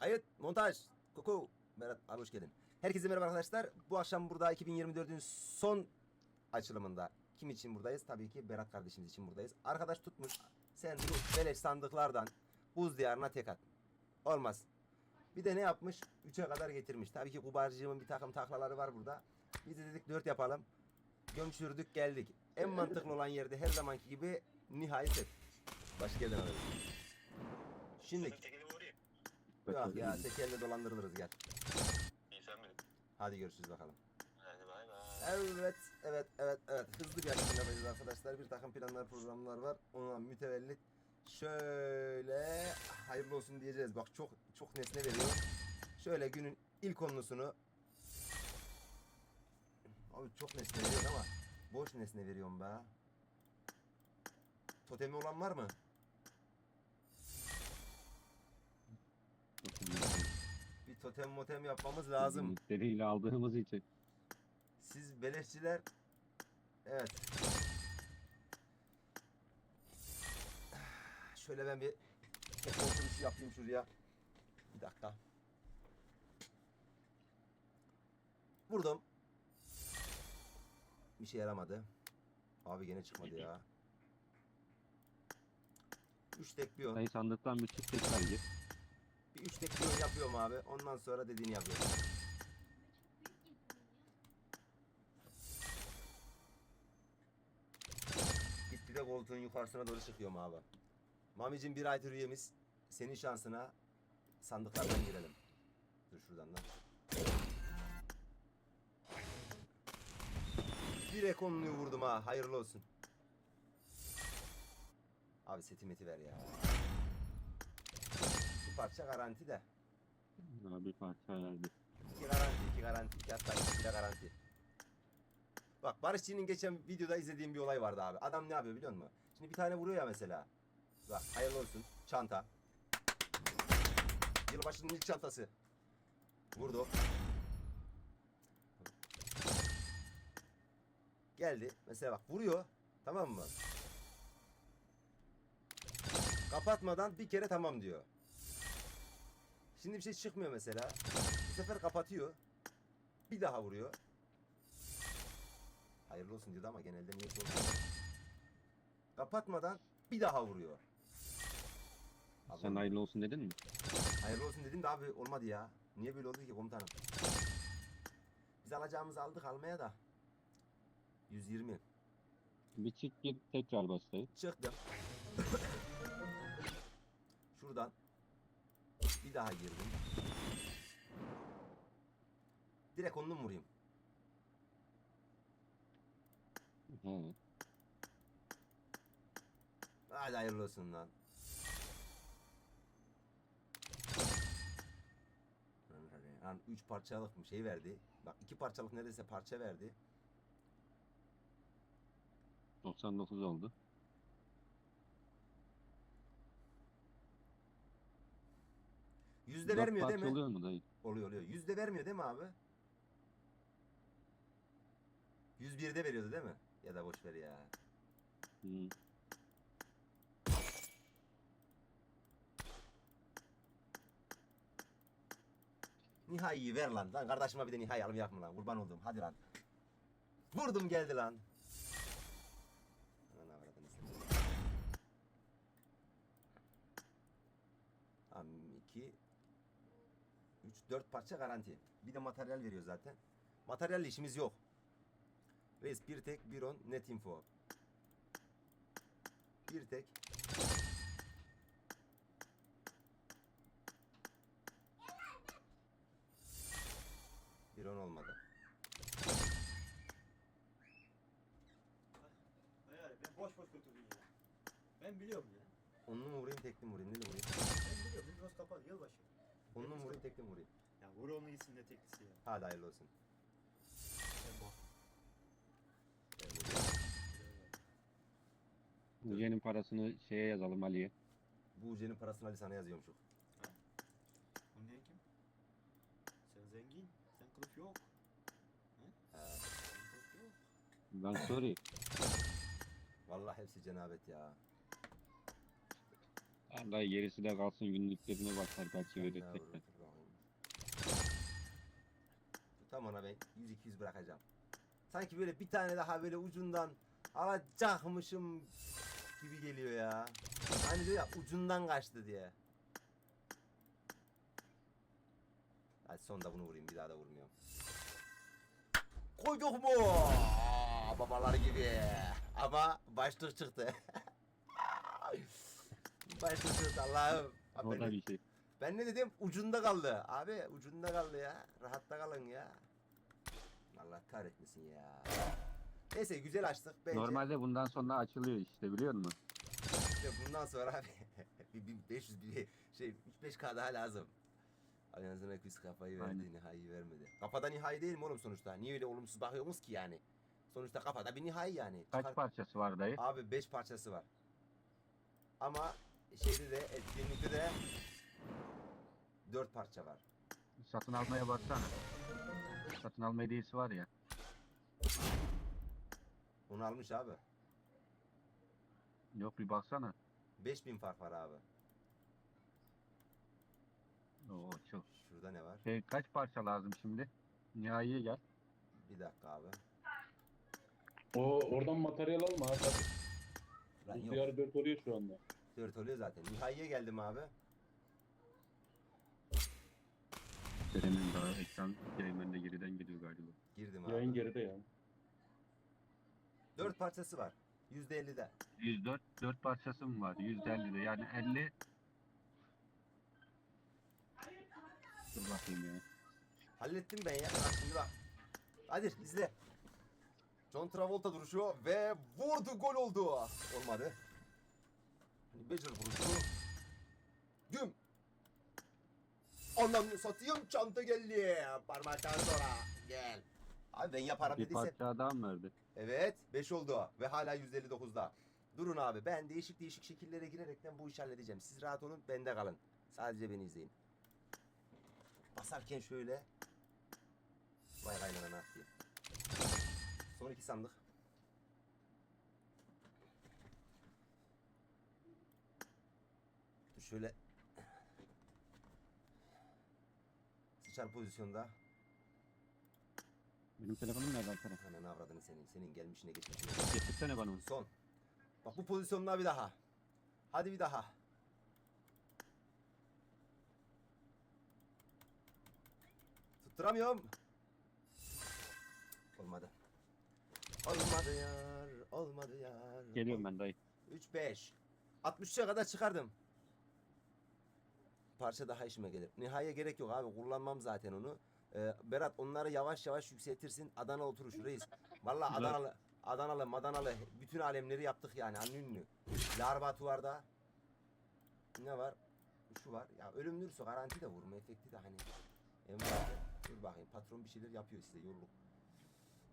Kayıt, montaj, koku. Berat abi hoş geldin. Herkese merhaba arkadaşlar. Bu akşam burada 2024'ün son açılımında. Kim için buradayız? Tabii ki Berat kardeşimiz için buradayız. Arkadaş tutmuş. Sen bu beleş sandıklardan buz diyarına tek at. Olmaz. Bir de ne yapmış? 3'e kadar getirmiş. Tabii ki kubarcığımın bir takım taklaları var burada. Biz de dedik 4 yapalım. Gömçürdük geldik. En mantıklı olan yerde her zamanki gibi nihayet et. Baş geldin abi. Şimdi. Yok ya tekerle dolandırılırız gel. İyi sen benim. Hadi görüşürüz bakalım. Hadi bay bay. Evet, evet, evet, evet. Hızlı bir yapacağız arkadaşlar. Bir takım planlar, programlar var. Ona mütevellit şöyle hayırlı olsun diyeceğiz. Bak çok çok nesne veriyor. Şöyle günün ilk konusunu Abi çok nesne veriyor ama boş nesne veriyorum be. Totemi olan var mı? Totem motem yapmamız lazım. Deliyle aldığımız için. Siz beleşçiler Evet. Şöyle ben bir tek oturuşu yapayım şuraya. Bir dakika. Vurdum. Bir şey yaramadı. Abi gene çıkmadı ya. Üç tek bir. Sayı sandıktan bir çift tekrar gir. Bir üç tek bir on yapıyorum abi. Ondan sonra dediğini yapıyorum. Gitti de koltuğun yukarısına doğru çıkıyorum abi. Mamicim bir aydır üyemiz. Senin şansına sandıklardan girelim. Dur şuradan da. Bir ekonluyu vurdum ha. Hayırlı olsun. Abi seti meti ver ya. Bir parça garanti de. Daha bir parça verdi. İki garanti, iki garanti, iki hatta iki de garanti. Bak Barışçı'nın geçen videoda izlediğim bir olay vardı abi. Adam ne yapıyor biliyor musun? Şimdi bir tane vuruyor ya mesela. Bak hayırlı olsun. Çanta. Yılbaşının ilk çantası. Vurdu. Geldi. Mesela bak vuruyor. Tamam mı? Kapatmadan bir kere tamam diyor. Şimdi bir şey çıkmıyor mesela. Bu sefer kapatıyor. Bir daha vuruyor. Hayırlı olsun diyordu ama genelde niye olmuyor. Kapatmadan bir daha vuruyor. Abi, Sen hayırlı olsun dedin mi? hayırlı olsun dedim de abi olmadı ya. Niye böyle oldu ki komutanım? Biz alacağımızı aldık almaya da. 120. Bir çift gir tekrar bas sayı. Çıktım. Şuradan bir daha girdim. Direkt onu mu vurayım? He. Hadi hayırlı olsun lan. Lan 3 parçalık bir şey verdi. Bak iki parçalık neredeyse parça verdi. 99 oldu. Yüzde Dört vermiyor değil parça mi? oluyor mu dayı? Oluyor oluyor. Yüzde vermiyor değil mi abi? 101'de veriyordu değil mi? Ya da boş ver ya. Hı. Nihai'yi ver lan. Lan kardeşime bir de Nihai alım yapma lan. Kurban oldum. Hadi lan. Vurdum geldi lan. Aman avradını satayım. Tamam 2 3 4 parça garanti. Bir de materyal veriyor zaten. Materyalle işimiz yok. Reis bir tek bir on net info. Bir tek bir on olmadı. Hayır ben boş boş götürdün ya. Ben biliyorum ya. Onlu mu vurayım tekli mi vurayım? Ne de vurayım? Ben biliyorum. Migros kapalı yılbaşı. Onlu mu vurayım tekli mi vurayım? Ya vur onu gitsin ne teklisi ya. Hadi hayırlı olsun. Ben bak. Uce'nin parasını şeye yazalım Ali'ye. Bu Uce'nin parasını Ali sana yazıyorum şu. Bu ne kim? Sen zengin. Sen kılıf yok. He? Ha. Sen kılıf yok. Ben sorry. Vallahi hepsi cenabet ya. Allah gerisi de kalsın günlüklerine bakar belki Sen verir daha tekrar. vurur, dur bakayım. Tam ona ben 100-200 bırakacağım. Sanki böyle bir tane daha böyle ucundan alacakmışım gibi geliyor ya. Hani diyor ya ucundan kaçtı diye. Hadi sonda bunu vurayım bir daha da vurmuyorum. Koyduk mu? Aa, Babalar gibi. Ama başlık çıktı. çıktı Allah'ım. Abi ben bir şey. ben ne dedim? Ucunda kaldı. Abi ucunda kaldı ya. Rahatta kalın ya. Allah kahretmesin ya. Neyse güzel açtık. Bence Normalde bundan sonra açılıyor işte biliyor musun? işte bundan sonra abi bir, bir 500 bir şey 3-5k daha lazım. Ayansına küs kafayı verdi Aynen. nihai vermedi. Kafada nihai değil mi oğlum sonuçta? Niye öyle olumsuz bakıyorsunuz ki yani? Sonuçta kafada bir nihai yani. Kaç Çıkar- parçası var dayı? Abi 5 parçası var. Ama şeyde de etkinlikte de 4 parça var. Satın almaya baksana. Satın alma hediyesi var ya. Onu almış abi. Yok bir baksana. 5000 fark var abi. Oo çok. Şurada ne var? Şey, kaç parça lazım şimdi? Nihaiye gel. Bir dakika abi. O oradan materyal alma. Tabii. Lan Bu yok. diyar 4 oluyor şu anda. 4 oluyor zaten. Nihaiye geldim abi. Senin daha ekran yayınlarında geriden gidiyor galiba. Girdim Yayın abi. geride ya. 4 parçası var. %50'de. 104 4 parçası mı var? %50'de yani 50 Dur bakayım ya. Hallettim ben ya. Bak şimdi bak. Hadi izle. John Travolta duruşu ve vurdu gol oldu. Olmadı. Becer vuruşu. Güm. Anlamını satayım çanta geldi. Parmaktan sonra gel. Abi ben yaparım Bir dediyse. parça daha mı verdi? Evet 5 oldu ve hala %59'da. Durun abi ben değişik değişik şekillere girerekten bu işi halledeceğim. Siz rahat olun bende kalın. Sadece beni izleyin. Basarken şöyle. Vay kaynana yapayım. Son iki sandık. Şöyle. Sıçar pozisyonda. Benim telefonum nerede Alperen? Hemen avradını senin. Senin gelmişine geçmişine. Getirsene bana onu. Son. Bak bu pozisyonda bir daha. Hadi bir daha. Tutturamıyorum. Olmadı. Olmadı yar. Olmadı yar. Geliyorum ben dayı. 3 5. 63'e kadar çıkardım. Parça daha işime gelir. Nihaya gerek yok abi. Kullanmam zaten onu. Ee, Berat onları yavaş yavaş yükseltirsin. Adana oturuşu reis. Vallahi Güzel. Adanalı, Adanalı, Madanalı bütün alemleri yaptık yani. Anlı ünlü. Larbatuvar'da ne var? Şu var. Ya ölümlürse garanti de vurma efekti de hani. Envade. Dur bakayım. Patron bir şeyler yapıyor size. Yolluk.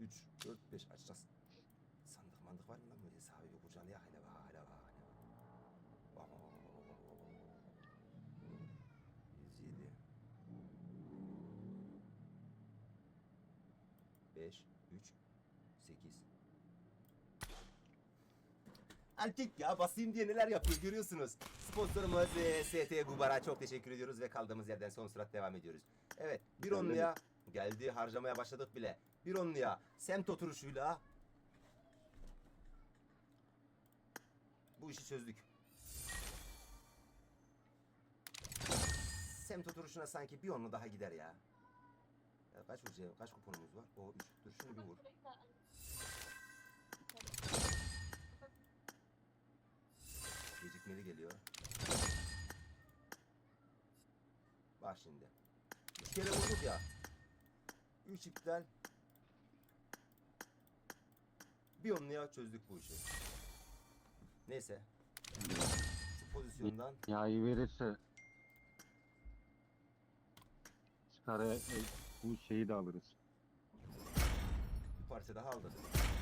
3, 4, 5 açacağız. Sandık mandık var mı lan böyle sahibi kurcalı ya hele bak hele bak hele bak. Bak bak bak bak bak bak bak. 107 5 3 8 Erkek ya basayım diye neler yapıyor görüyorsunuz. Sponsorumuz e, ST Gubar'a çok teşekkür ediyoruz ve kaldığımız yerden son sürat devam ediyoruz. Evet bir onluya geldi harcamaya başladık bile. Bir onluya semt oturuşuyla bu işi çözdük. Semt oturuşuna sanki bir onlu daha gider ya. Kaç vuracağım? Kaç kuponumuz var? O 3. Dur şunu bir vur. Gecikmeli geliyor. Bak şimdi. Üç kere vurduk ya. Üç iptal. Bir onluya çözdük bu işi. Neyse. Şu pozisyondan Nihai verirse çıkar e, bu şeyi de alırız. bir parça daha aldık.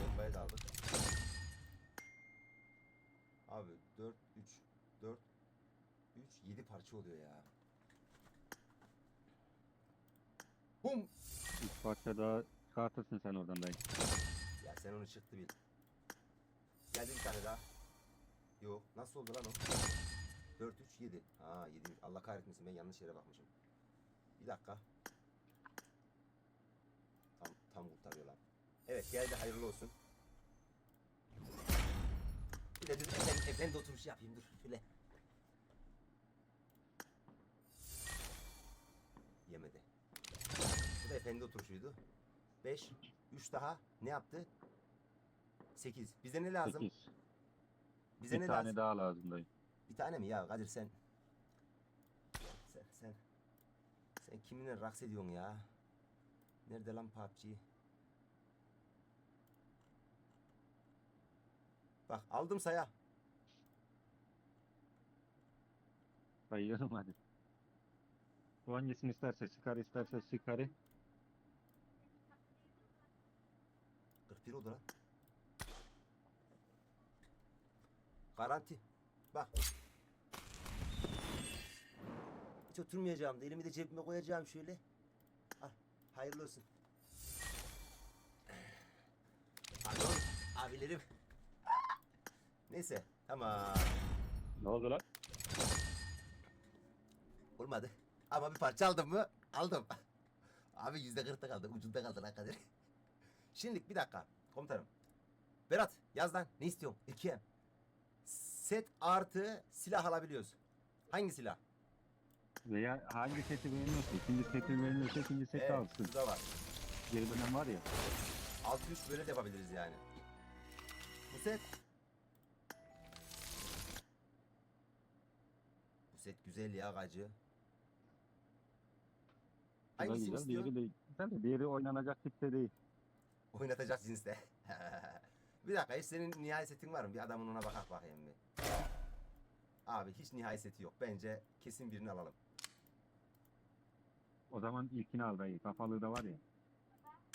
Bombayı da aldık. Abi 4, 3, 4, 3, 7 parça oluyor ya. Bum! Üç parça daha çıkartırsın sen oradan dayı. Ya sen onu çıktı bil. Geldi bir tane daha. Yok. Nasıl oldu lan o? 4 3 7. Ha 7. Allah kahretmesin ben yanlış yere bakmışım. Bir dakika. Tam kurtarıyorlar. Evet geldi hayırlı olsun. Bir de dur efendi, efendi oturuş yapayım dur şöyle. Yemedi. Bu da efendi oturuşuydu. 5 3 daha ne yaptı? 8. Bize ne lazım? 8. Bize Bir ne tane lazım? daha lazım dayı. Bir tane mi ya Kadir sen? Sen sen sen kiminle raks ediyorsun ya? Nerede lan PUBG? Bak aldım saya. Sayıyorum hadi. Bu hangisini isterse sıkar isterse sıkarı. 41 oldu lan. Garanti. Bak. Hiç oturmayacağım da elimi de cebime koyacağım şöyle. Hayırlı olsun. Pardon abilerim. Neyse tamam. Ne oldu lan? Olmadı. Ama bir parça aldım mı? Aldım. Abi yüzde kırkta kaldı. Ucunda kaldı lan Kadir. Şimdi bir dakika. Komutanım. Berat yaz lan. Ne istiyorsun? 2M. Set artı silah alabiliyoruz. Hangi silah? Veya hangi seti beğeniyorsa ikinci seti beğeniyorsa ikinci seti Evet, alsın. şurada var. Geri dönem var ya. 6-3 böyle de yapabiliriz yani. Bu set. Bu set güzel ya gacı. Bu da Hangisini güzel. istiyorsun? Diğeri de güzel de diğeri oynanacak tipte değil. Oynatacak cinste. bir dakika hiç senin nihai setin var mı? Bir adamın ona bakak bakayım bir. Abi hiç nihai seti yok. Bence kesin birini alalım. O zaman ilkini al dayı. Kafalığı da var ya.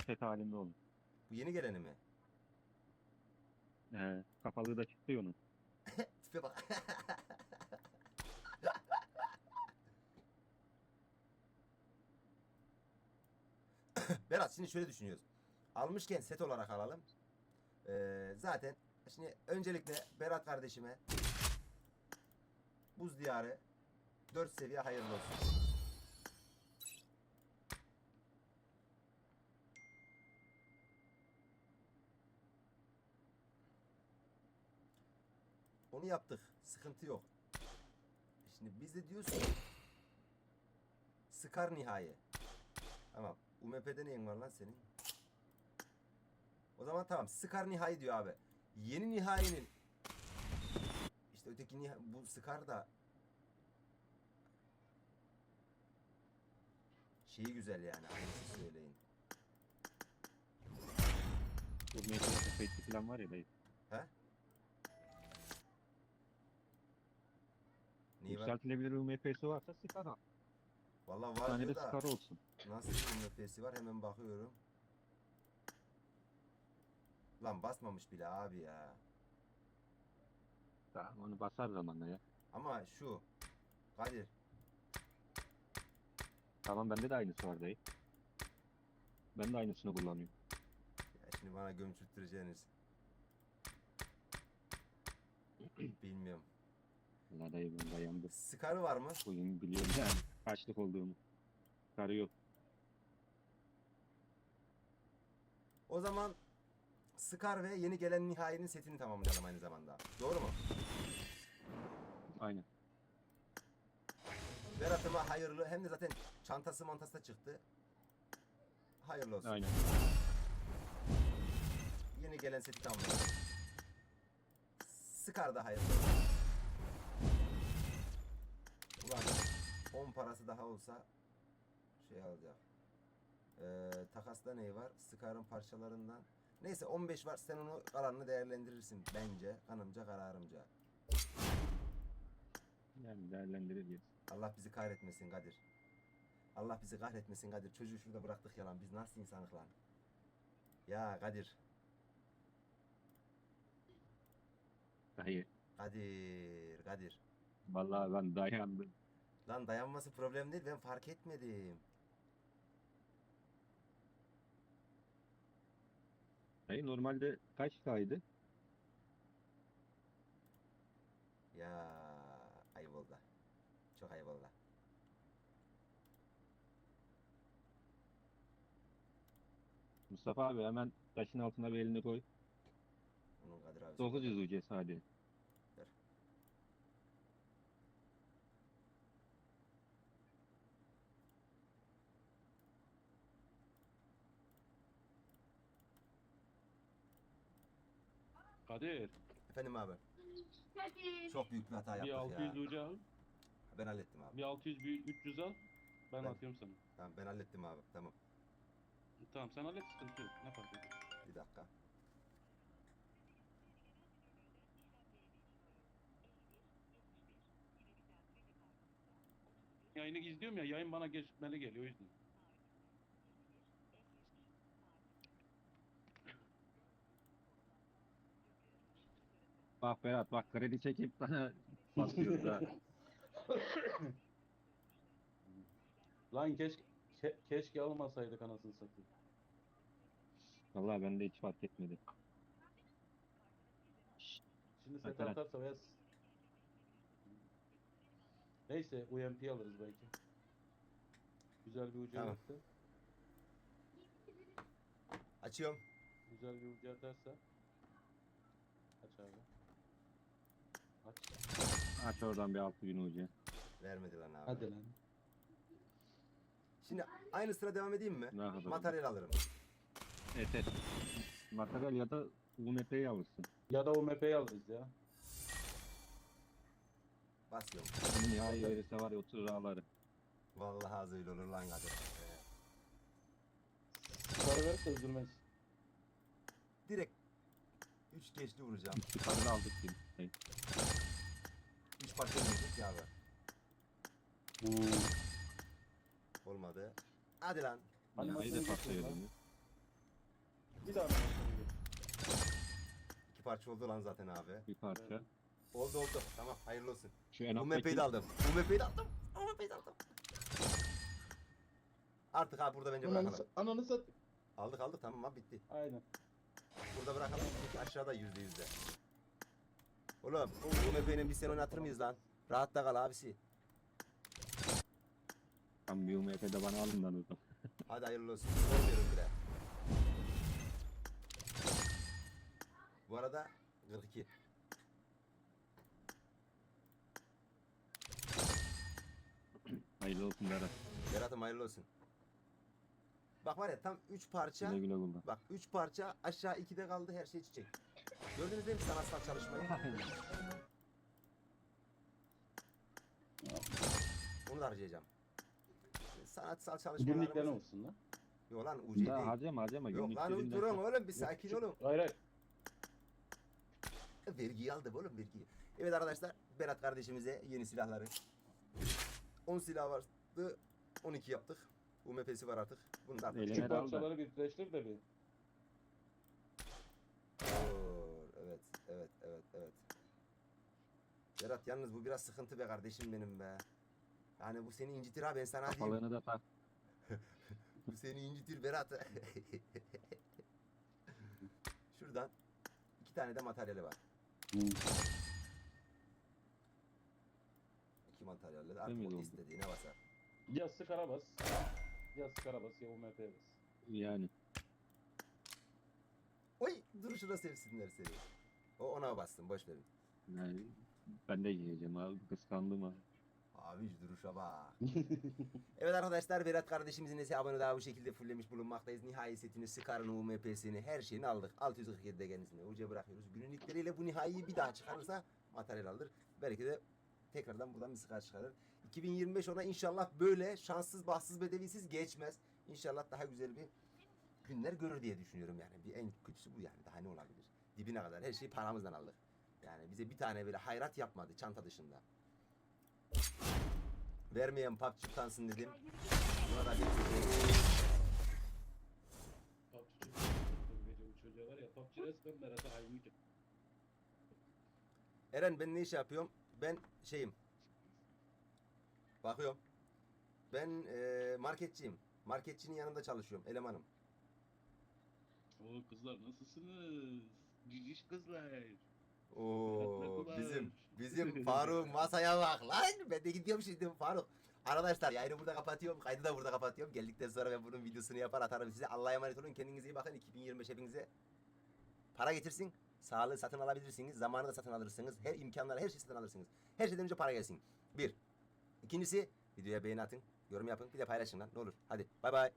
Set halinde olur. Bu yeni geleni mi? Ee, kafalığı da çıktı ya onun. Tipe bak. Berat şimdi şöyle düşünüyoruz. Almışken set olarak alalım. Ee, zaten şimdi öncelikle Berat kardeşime Buz Diyarı 4 seviye hayırlı olsun. Onu yaptık. Sıkıntı yok. Şimdi biz de diyorsun ki, Sıkar nihai. Tamam. UMP'de neyin var lan senin? O zaman tamam. Sıkar nihai diyor abi. Yeni nihainin işte öteki niha bu sıkar da şeyi güzel yani. Aynısı söyleyin. Bu efekti falan var ya dayı. He? Neyi var? Yükseltilebilir UMP'si varsa sıkar al. Vallahi Bir var de diyor da. sıkar olsun. Nasıl bir nefesi var hemen bakıyorum. Lan basmamış bile abi ya. Daha onu basar zamanla ya. Ama şu Kadir Tamam bende de aynısı var dayı. Ben de aynısını kullanıyorum. ya şimdi bana gömçürttüreceğiniz. Bilmiyorum. Ben dayandı. Skarı var mı? Bugün biliyorum yani kaçlık olduğumu. Sarı yok. O zaman Scar ve yeni gelen Nihai'nin setini tamamlayalım aynı zamanda. Doğru mu? Aynen. Berat'ıma hayırlı hem de zaten çantası mantası da çıktı. Hayırlı olsun. Aynen. Yeni gelen seti tamamlayalım. Scar da hayırlı olsun. 10 parası daha olsa şey alacak. Ee, takasta ne var? Scar'ın parçalarından. Neyse 15 var sen onu kalanını değerlendirirsin bence. Kanımca kararımca. Yani değerlendireceğiz. Allah bizi kahretmesin Kadir. Allah bizi kahretmesin Kadir. Çocuğu şurada bıraktık ya lan. Biz nasıl insanlık lan? Ya Kadir. Dayı. Kadir. Kadir. Vallahi ben dayandım. Lan dayanması problem değil. Ben fark etmedim. Dayı normalde kaç kaydı? Ya ayıp oldu. Çok eyvallah. Mustafa abi hemen taşın altına bir elini koy. Bunun Kadir abi. 900 ucuz hadi. Ver. Kadir Efendim abi. Çok büyük bir hata bir yaptık 600 ya. ucu al. Ben hallettim abi. Bir 600 bir 300 al. Ben Ben- atıyorum sana. Tamam ben hallettim abi. Tamam. Tamam sen hallet sıkıntı yok. Ne fark eder? Bir dakika. Yayını izliyorum ya yayın bana geçmeli geliyor o yüzden. Bak Berat bak kredi çekip bana basıyor da. Lan keşke ke- keşke almasaydık anasını satayım. Vallahi ben de hiç fark etmedim. Şimdi set Hakikaten. atarsa veya s- Neyse UMP alırız belki. Güzel bir ucu Tamam. Açıyorum. Güzel bir ucu atarsa. Aç abi. Aç. Aç oradan bir 6000 ucu. Vermedi lan abi. Hadi lan. Şimdi aynı sıra devam edeyim mi? Ne kadar? Materyal alırım. Evet evet. Materyal ya da UMP'yi alırsın. Ya da UMP'yi alırız ya. Basıyorum. Şimdi nihai verirse var ya 30 lira alırım. Vallahi az öyle olur lan. Ee, Sarı verirse üzülmez. direkt 3 geçli vuracağım. Üç yukarıda aldık. Hey, 3 parça vuracak ya abi. Hmm. Olmadı. Hadi lan. De maçını patlıyor geçelim şimdi. Bir daha maçını geç. İki parça oldu lan zaten abi. Bir parça. Oldu oldu. Tamam hayırlı olsun. Şu en Bu MP'yi de aldım. Bu MP'yi de aldım. Bu MP'yi de aldım. Artık abi burada bence Ananı, bırakalım. sa- ananı sat. Aldık aldık tamam abi bitti. Aynen. Burada bırakalım çünkü aşağıda yüzde yüzde. Oğlum bu MP'nin bir sene oynatır mıyız lan? Rahatta kal abisi. Tam bir UMP'de bana alın lan o zaman. Hadi hayırlı olsun. Olmuyorum bile. Bu arada 42. Hayırlı olsun Berat. Berat'ım hayırlı olsun. Bak var ya tam 3 parça. Güle güle kullan. Bak 3 parça aşağı 2'de kaldı her şey çiçek. Gördünüz değil mi sanatsal çalışmayı? Onu da harcayacağım. Sanatsal çalışmalarımız... Günlükten olsun lan. Yok lan UC Daha değil. harcama harcama. Yok lan durun oğlum bir sakin olun. Hayır hayır. Vergiyi aldım oğlum vergiyi. Evet arkadaşlar Berat kardeşimize yeni silahları. 10 silah vardı 12 yaptık. UMP'si var artık. Bunu da artık. Eline Küçük da. parçaları birleştir de bir. Oo, evet evet evet evet. Berat yalnız bu biraz sıkıntı be kardeşim benim be. Yani bu seni incitir ha ben sana diyeyim. Kafalığını da tak. Bu seni incitir Berat. Şuradan iki tane de materyali var. İki materyalle de artık Temiz o oldu. istediğine basar. Ya skara bas. Ya bas ya UMP bas. Yani. Oy duruşuna sevsinler seni. O ona bastım boş verin. yani ben de yiyeceğim abi. Kıskandım abi. Abi şu duruşa bak. evet arkadaşlar Berat kardeşimizin de abone daha bu şekilde fulllemiş bulunmaktayız. Nihai setini, Scar'ını, UMP'sini, her şeyini aldık. 647'de kendisine uca bırakıyoruz. Günün ilkleriyle bu nihaiyi bir daha çıkarırsa materyal alır. Belki de tekrardan buradan bir Scar çıkarır. 2025 ona inşallah böyle şanssız, bahtsız, bedevisiz geçmez. İnşallah daha güzel bir günler görür diye düşünüyorum yani. Bir en kötüsü bu yani. Daha ne olabilir? Dibine kadar her şeyi paramızdan aldık. Yani bize bir tane böyle hayrat yapmadı çanta dışında. Vermeyen PUBG utansın dedim. Buna da PUBG çocuğa var ya PUBG resmen Berat'a. Eren ben ne iş yapıyorum? Ben şeyim. Bakıyorum. Ben eee, marketçiyim. Marketçinin yanında çalışıyorum. Elemanım. Oo kızlar nasılsınız? Ciciş kızlar. Oo bizim bizim Faruk masaya bak lan. Ben de gidiyorum şimdi Faruk. Arkadaşlar yayını burada kapatıyorum. Kaydı da burada kapatıyorum. Geldikten sonra ben bunun videosunu yapar atarım size. Allah'a emanet olun. Kendinize iyi bakın. 2025 hepinize para getirsin. Sağlığı satın alabilirsiniz. Zamanı da satın alırsınız. Her imkanları her şeyi satın alırsınız. Her şeyden önce para gelsin. Bir. İkincisi videoya beğeni atın. Yorum yapın. Bir de paylaşın lan. Ne olur. Hadi bay bay.